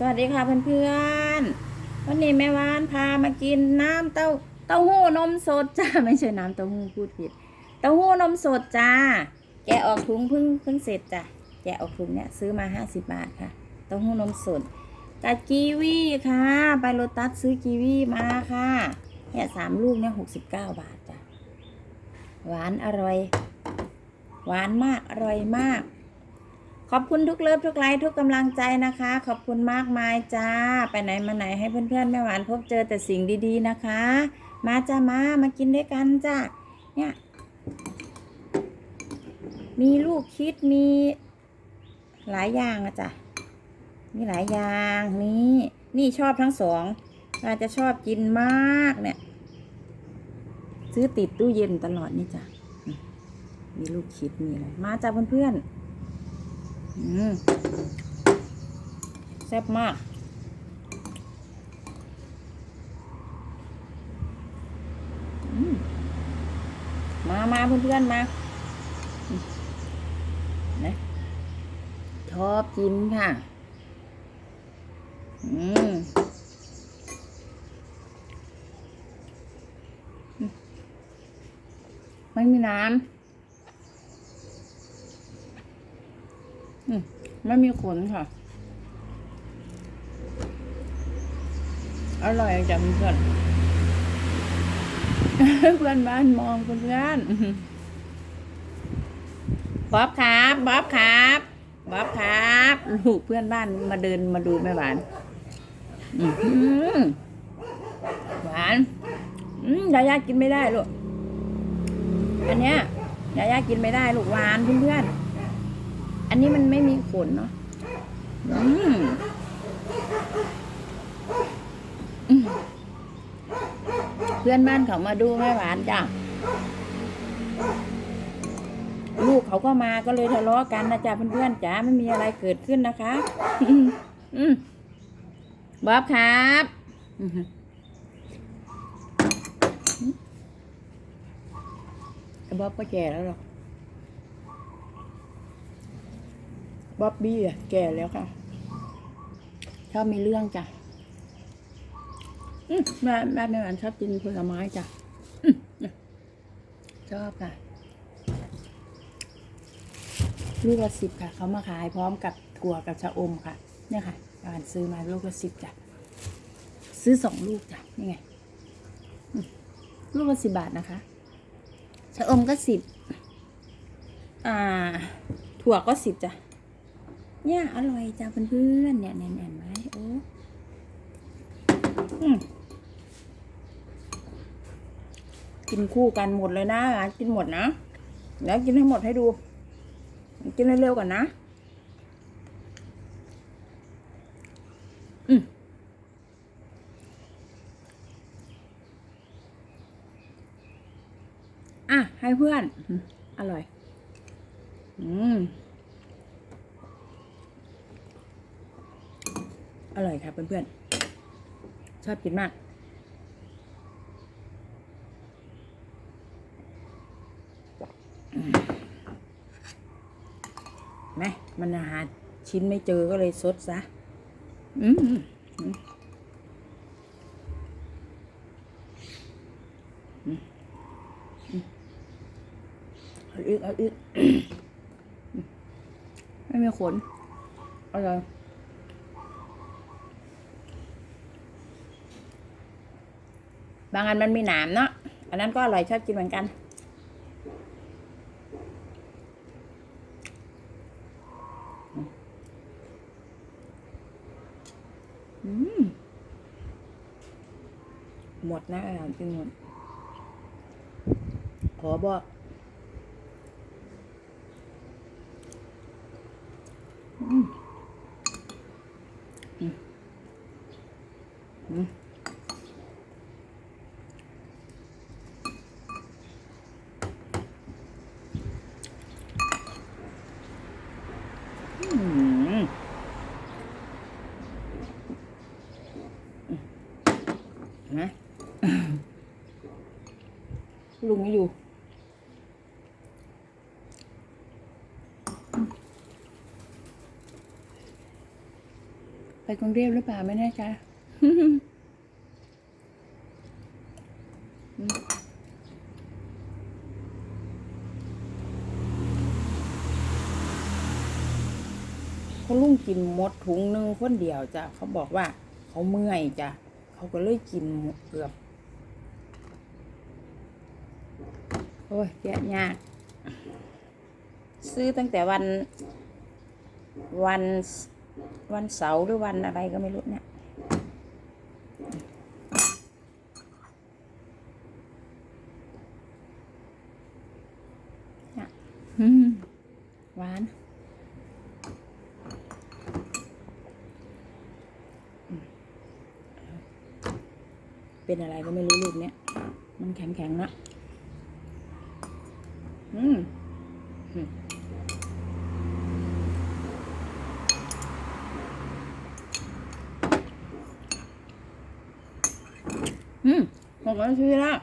สวัสดีค่ะเพื่อนๆ วันนี้แม่วานพามากินน้ำเต้าเต้าหู้นมสดจ้าไม่ใช่น้ำเต้าหู้พูดผิด เต้าหู้นมสดจ้า แกะออกถุงเพิ่งเพิ่งเสร็จจ้ะแกะออกถุงเนี่ยซื้อมาห้าสิบบาทค่ะเต้าหู้นมสดกับกีวีค่ะไปโลตัสซื้อกีวีมาค่ะเนี่ยสามลูกเนี่ยหกสิบเก้าบาทจ้ะหวานอร่อย หวานมากอร่อยมาก ขอบคุณทุกเลิฟทุกไลค์ทุกกำลังใจนะคะ ขอบคุณมากมายจ้า ไปไหนมาไหนให้เพื่อนๆแม่หวานพบเจอแต่สิ่งดีๆนะคะ มาจ้ามามากินด้วยกันจ้าเนี่ยมีลูกคิดมีหลายอย่างอะจ้ะมีหลายอย่างนี่นี่ชอบทั้งสองเราจะชอบกินมากเนี่ย ซื้อติดตู้เย็นตลอดนี่จ้ะมีลูกคิดมีอะไรมาจ้าเพื่อนๆ แซ่บมาก มามาเพื่อนๆ มานะชอบกินค่ะ อืมไม่มีน้ำ อืม ไม่มีขนค่ะ อร่อยจังเพื่อนเพื่อนบ้านมองเพื่อนบ๊อบครับบ๊อบครับบ๊อบครับลูกเพื่อนบ้านมาเดินมาดูแม่หวานหวานยายากินไม่ได้ลูกอันเนี้ยยายากินไม่ได้ลูกหวานเพื่อนๆ นนี้มันไม่มีขนเนาะอืมเพื่อนบ้านเขามาดูแม่หวานจ้ะ ลูกเขาก็มาก็เลยทะเลาะกันนะจ๊ะเพื่อนๆจ๋าไม่มีอะไรเกิดขึ้นนะคะ อืมบ๊อบครับบ๊อบก็แก่แล้วหรอก บ๊อบบี้อะแก่แล้วค่ะชอบมีเรื่องจ้ะอืมแม่แม่แม่หวานชอบกินผลไม้จ้ะอืมเนี่ยชอบค่ะ ลูกละสิบค่ะ เขามาขายพร้อมกับถั่วกับชะอมค่ะ เนี่ยค่ะแม่หวานซื้อมาลูกละสิบจ้ะ ซื้อสองลูกจ้ะ นี่ไงอืมลูกละสิบบาทนะคะ ชะอมก็สิบ อ่า ถั่วก็สิบจ้ะ เนี่ยอร่อยจ้าเพื่อนๆเนี่ยแน่นๆไหมโอ้อืกินคู่กันหมดเลยนะกินหมดนะ แล้วกินให้หมดให้ดู กินให้เร็วก่อนนะ อืมอะ ให้เพื่อน อร่อย อืม อร่อยครับเพื่อนๆ ชอบกินมากอืมไหมมันหาชิ้นไม่เจอก็เลยซดซะ อืมอืมอืมอืมอืมเอาอีกเอาอีกไม่มีขนอร่อย บางอันมันมีหนามเนาะ อันนั้นก็อร่อยชอบกินเหมือนกัน หมดนะอาหารกินหมด ขอบอกอืมอืม อืม อืมเห็ นไหมลุงไม่อยู่ ไปกรุงเทพหรือเปล่าไม่แน่ใจ เขาลุงกินหมดถุงหนึ่งคนเดียวจ้ะเขาบอกว่าเขาเมื่อยจ้ะเขาก็เลยกินเกือบ โอ้ยแกะยาก ซื้อตั้งแต่วันวันวันเสาร์หรือวันอะไรก็ไม่รู้เนี่ยเนี่ยอืมหวาน เป็นอะไรก็ไม่รู้ลูกเนี้ย มันแข็งแข็งๆนะ อืมอืมอืมหกนาทีแล้ว